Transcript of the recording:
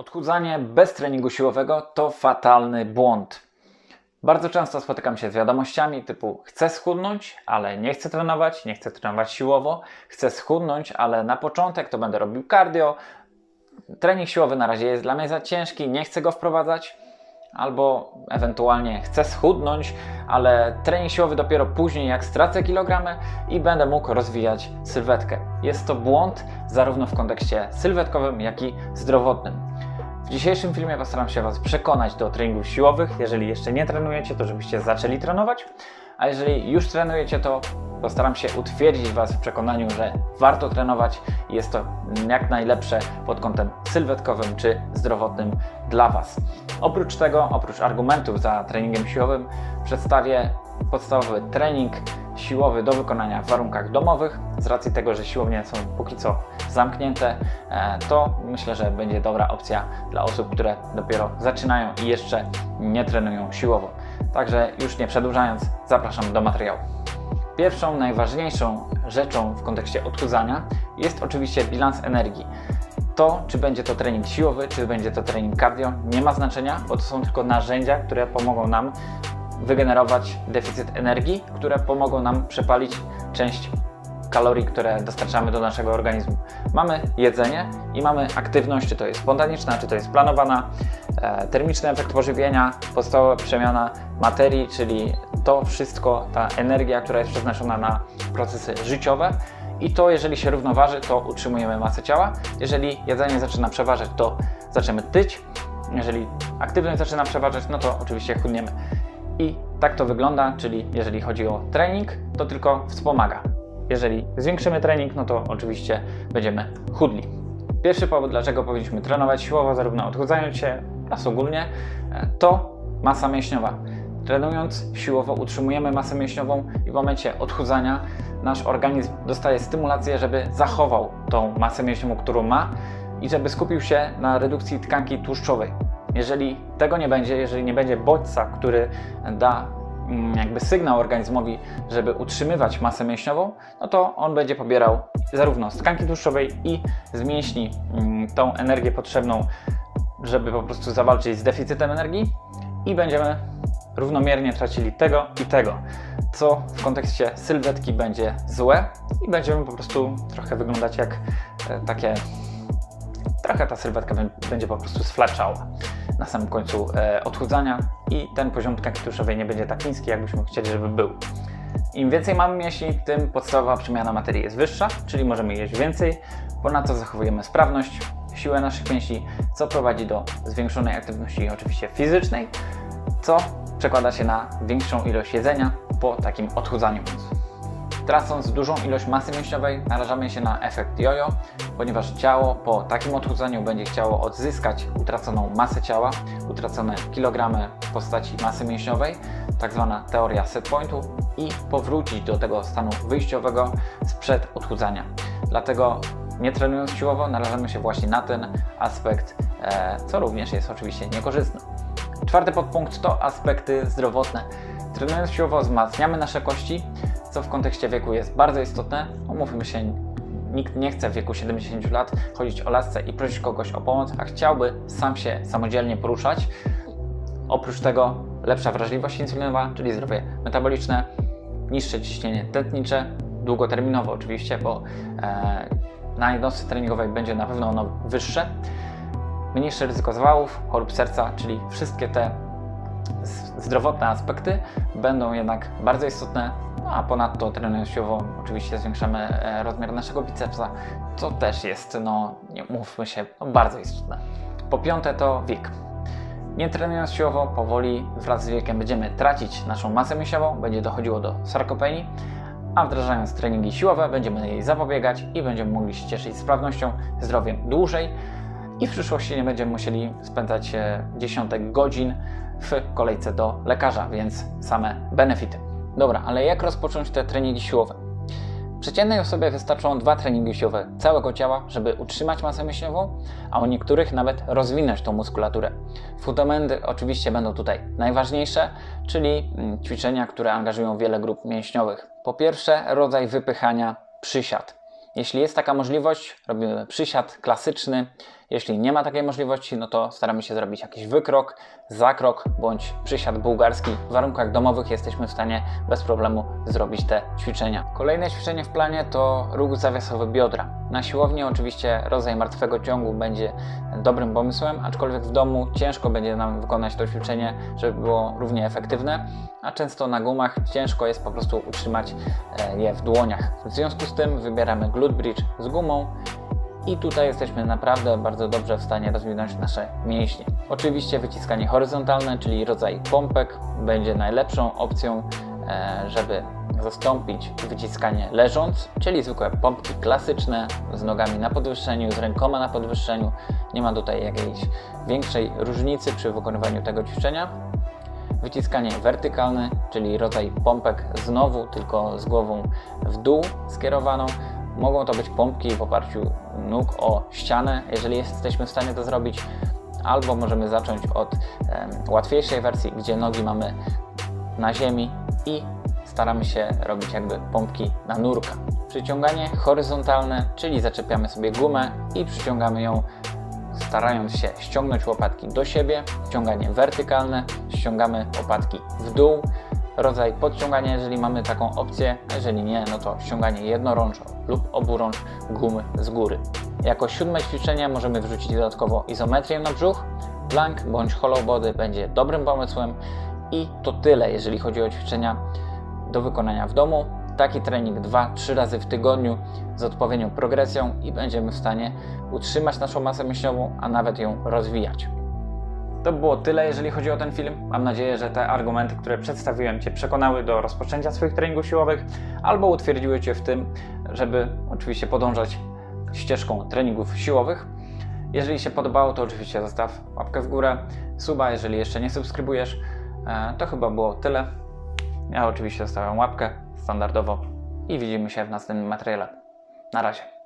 Odchudzanie bez treningu siłowego to fatalny błąd. Bardzo często spotykam się z wiadomościami typu chcę schudnąć, ale nie chcę trenować, nie chcę trenować siłowo, chcę schudnąć, ale na początek to będę robił cardio, trening siłowy na razie jest dla mnie za ciężki, nie chcę go wprowadzać, albo ewentualnie chcę schudnąć, ale trening siłowy dopiero później, jak stracę kilogramy i będę mógł rozwijać sylwetkę. Jest to błąd zarówno w kontekście sylwetkowym, jak i zdrowotnym. W dzisiejszym filmie postaram się Was przekonać do treningów siłowych. Jeżeli jeszcze nie trenujecie, to żebyście zaczęli trenować, a jeżeli już trenujecie, to postaram się utwierdzić Was w przekonaniu, że warto trenować i jest to jak najlepsze pod kątem sylwetkowym czy zdrowotnym dla Was. Oprócz tego, oprócz argumentów za treningiem siłowym, przedstawię podstawowy trening siłowy do wykonania w warunkach domowych. Z racji tego, że siłownie są póki co zamknięte, e, to myślę, że będzie dobra opcja dla osób, które dopiero zaczynają i jeszcze nie trenują siłowo. Także już nie przedłużając, zapraszam do materiału. Pierwszą, najważniejszą rzeczą w kontekście odchudzania jest oczywiście bilans energii. To, czy będzie to trening siłowy, czy będzie to trening cardio, nie ma znaczenia, bo to są tylko narzędzia, które pomogą nam wygenerować deficyt energii, które pomogą nam przepalić część kalorii, które dostarczamy do naszego organizmu. Mamy jedzenie i mamy aktywność, czy to jest spontaniczna, czy to jest planowana, e, termiczny efekt pożywienia, podstawowa przemiana materii, czyli to wszystko, ta energia, która jest przeznaczona na procesy życiowe. I to, jeżeli się równoważy, to utrzymujemy masę ciała. Jeżeli jedzenie zaczyna przeważać, to zaczniemy tyć. Jeżeli aktywność zaczyna przeważać, no to oczywiście chudniemy. I tak to wygląda, czyli jeżeli chodzi o trening, to tylko wspomaga. Jeżeli zwiększymy trening, no to oczywiście będziemy chudli. Pierwszy powód, dlaczego powinniśmy trenować siłowo, zarówno odchudzając się, oraz ogólnie, to masa mięśniowa. Trenując siłowo utrzymujemy masę mięśniową i w momencie odchudzania nasz organizm dostaje stymulację, żeby zachował tą masę mięśniową, którą ma i żeby skupił się na redukcji tkanki tłuszczowej. Jeżeli tego nie będzie, jeżeli nie będzie bodźca, który da mm, jakby sygnał organizmowi, żeby utrzymywać masę mięśniową, no to on będzie pobierał zarówno z tkanki tłuszczowej i z mięśni mm, tą energię potrzebną, żeby po prostu zawalczyć z deficytem energii i będziemy równomiernie tracili tego i tego, co w kontekście sylwetki będzie złe i będziemy po prostu trochę wyglądać jak e, takie trochę ta sylwetka będzie po prostu sflaczała na samym końcu e, odchudzania i ten poziom tkanki nie będzie tak niski, jakbyśmy chcieli, żeby był. Im więcej mamy mięśni, tym podstawowa przemiana materii jest wyższa, czyli możemy jeść więcej, ponadto zachowujemy sprawność, siłę naszych mięśni, co prowadzi do zwiększonej aktywności oczywiście fizycznej, co przekłada się na większą ilość jedzenia po takim odchudzaniu. Tracąc dużą ilość masy mięśniowej, narażamy się na efekt jojo, ponieważ ciało po takim odchudzaniu będzie chciało odzyskać utraconą masę ciała, utracone kilogramy w postaci masy mięśniowej, tak zwana teoria set pointu i powrócić do tego stanu wyjściowego sprzed odchudzania. Dlatego nie trenując siłowo, narażamy się właśnie na ten aspekt, e, co również jest oczywiście niekorzystne. Czwarty podpunkt to aspekty zdrowotne. Trenując siłowo wzmacniamy nasze kości, co w kontekście wieku jest bardzo istotne. Omówmy się, nikt nie chce w wieku 70 lat chodzić o lasce i prosić kogoś o pomoc, a chciałby sam się samodzielnie poruszać. Oprócz tego lepsza wrażliwość insulinowa, czyli zdrowie metaboliczne, niższe ciśnienie tętnicze, długoterminowo oczywiście, bo e, na jednostce treningowej będzie na pewno ono wyższe. Mniejsze ryzyko zawałów, chorób serca, czyli wszystkie te zdrowotne aspekty będą jednak bardzo istotne, no a ponadto trenując siłowo oczywiście zwiększamy e, rozmiar naszego bicepsa, co też jest, no nie mówmy się, no, bardzo istotne. Po piąte to wiek. Nie trenując siłowo, powoli wraz z wiekiem będziemy tracić naszą masę mięsiową, będzie dochodziło do sarkopenii, a wdrażając treningi siłowe będziemy jej zapobiegać i będziemy mogli się cieszyć sprawnością, zdrowiem dłużej i w przyszłości nie będziemy musieli spędzać e, dziesiątek godzin w kolejce do lekarza, więc same benefity. Dobra, ale jak rozpocząć te treningi siłowe? Przeciętnej osobie wystarczą dwa treningi siłowe całego ciała, żeby utrzymać masę mięśniową, a u niektórych nawet rozwinąć tą muskulaturę. Fundamenty oczywiście będą tutaj najważniejsze, czyli mm, ćwiczenia, które angażują wiele grup mięśniowych. Po pierwsze, rodzaj wypychania przysiad. Jeśli jest taka możliwość, robimy przysiad klasyczny, Jeśli nie ma takiej możliwości, no to staramy się zrobić jakiś wykrok, zakrok bądź przysiad bułgarski. W warunkach domowych jesteśmy w stanie bez problemu zrobić te ćwiczenia. Kolejne ćwiczenie w planie to ruch zawiasowy biodra. Na siłowni oczywiście rodzaj martwego ciągu będzie dobrym pomysłem, aczkolwiek w domu ciężko będzie nam wykonać to ćwiczenie, żeby było równie efektywne, a często na gumach ciężko jest po prostu utrzymać e, je w dłoniach. W związku z tym wybieramy glute bridge z gumą i tutaj jesteśmy naprawdę bardzo dobrze w stanie rozwinąć nasze mięśnie. Oczywiście wyciskanie horyzontalne, czyli rodzaj pompek, będzie najlepszą opcją, e, żeby zastąpić wyciskanie leżąc, czyli zwykłe pompki klasyczne z nogami na podwyższeniu, z rękoma na podwyższeniu. Nie ma tutaj jakiejś większej różnicy przy wykonywaniu tego ćwiczenia. Wyciskanie wertykalne, czyli rodzaj pompek znowu tylko z głową w dół skierowaną. Mogą to być pompki w oparciu nóg o ścianę, jeżeli jesteśmy w stanie to zrobić, albo możemy zacząć od łatwiejszej wersji, gdzie nogi mamy na ziemi i staramy się robić jakby pompki na nurka. Przyciąganie horyzontalne, czyli zaczepiamy sobie gumę i przyciągamy ją starając się ściągnąć łopatki do siebie. Ściąganie wertykalne, ściągamy łopatki w dół. Rodzaj podciągania, jeżeli mamy taką opcję, jeżeli nie, no to ściąganie jednorączo lub oburącz gumy z góry. Jako siódme ćwiczenie możemy wrzucić dodatkowo izometrię na brzuch. Plank bądź hollow body będzie dobrym pomysłem i to tyle, jeżeli chodzi o ćwiczenia do wykonania w domu. Taki trening 2-3 razy w tygodniu z odpowiednią progresją i będziemy w stanie utrzymać naszą masę mięśniową, a nawet ją rozwijać. To było tyle, jeżeli chodzi o ten film. Mam nadzieję, że te argumenty, które przedstawiłem, Cię przekonały do rozpoczęcia swoich treningów siłowych albo utwierdziły Cię w tym, żeby oczywiście podążać ścieżką treningów siłowych. Jeżeli się podobało, to oczywiście zostaw łapkę w górę, suba, jeżeli jeszcze nie subskrybujesz. E, To chyba było tyle. Ja oczywiście zostawiam łapkę standardowo i widzimy się w następnym materiale. Na razie.